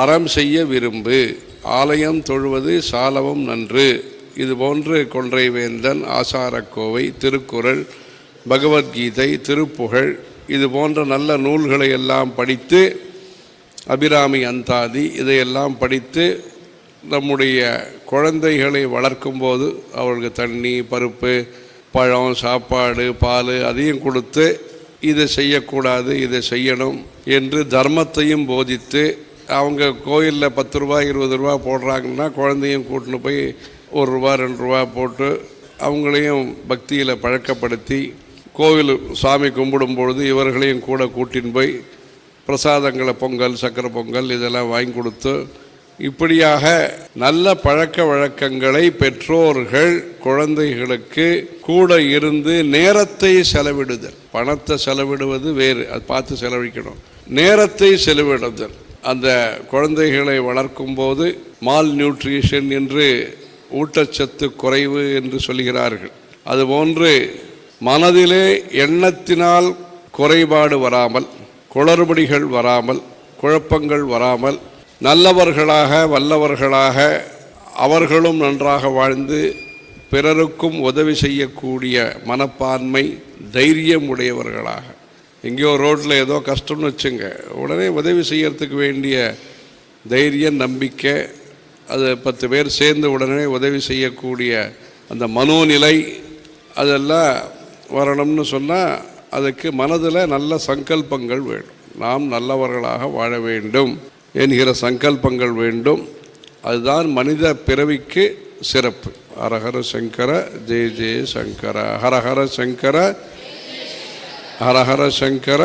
அறம் செய்ய விரும்பு ஆலயம் தொழுவது சாலவும் நன்று. இது போன்று கொன்றை வேந்தன் ஆசாரக்கோவை திருக்குறள் பகவத்கீதை திருப்புகழ் இது போன்ற நல்ல நூல்களை எல்லாம் படித்து அபிராமி அந்தாதி இதையெல்லாம் படித்து நம்முடைய குழந்தைகளை வளர்க்கும்போது அவர்களுக்கு தண்ணி பருப்பு பழம் சாப்பாடு பால் அதையும் கொடுத்து இதை செய்யக்கூடாது இதை செய்யணும் என்று தர்மத்தையும் போதித்து அவங்க கோயிலில் பத்து ரூபா இருபது ரூபா போடுறாங்கன்னா குழந்தையும் கூட்டின்னு போய் ஒரு ரூபா ரெண்டு ரூபா போட்டு அவங்களையும் பக்தியில் பழக்கப்படுத்தி கோவில் சாமி கும்பிடும் பொழுது இவர்களையும் கூட கூட்டின்னு போய் பிரசாதங்களை பொங்கல் சக்கரை பொங்கல் இதெல்லாம் வாங்கி கொடுத்து இப்படியாக நல்ல பழக்க வழக்கங்களை பெற்றோர்கள் குழந்தைகளுக்கு கூட இருந்து நேரத்தை செலவிடுதல். பணத்தை செலவிடுவது வேறு அது பார்த்து செலவழிக்கணும். நேரத்தை செலவிடுதல். அந்த குழந்தைகளை வளர்க்கும் போது மால் நியூட்ரிஷன் என்று ஊட்டச்சத்து குறைவு என்று சொல்கிறார்கள். அதுபோன்று மனதிலே எண்ணத்தினால் குறைபாடு வராமல் குளறுபடிகள் வராமல் குழப்பங்கள் வராமல் நல்லவர்களாக வல்லவர்களாக அவர்களும் நன்றாக வாழ்ந்து பிறருக்கும் உதவி செய்யக்கூடிய மனப்பான்மை தைரியம் உடையவர்களாக. எங்கேயோ ரோட்டில் ஏதோ கஷ்டம்னு வச்சுங்க. உடனே உதவி செய்யறதுக்கு வேண்டிய தைரியம் நம்பிக்கை அது பத்து பேர் சேர்ந்து உடனே உதவி செய்யக்கூடிய அந்த மனோநிலை அதெல்லாம் வரணும்னு சொன்னால் அதுக்கு மனதில் நல்ல சங்கல்பங்கள் வேணும். நாம் நல்லவர்களாக வாழ வேண்டும் என்கிற சங்கல்பங்கள் வேண்டும். அதுதான் மனித பிறவிக்கு சிறப்பு. ஹரஹர சங்கர ஜெய ஜெய சங்கர ஹரஹர சங்கர ஹரஹர சங்கர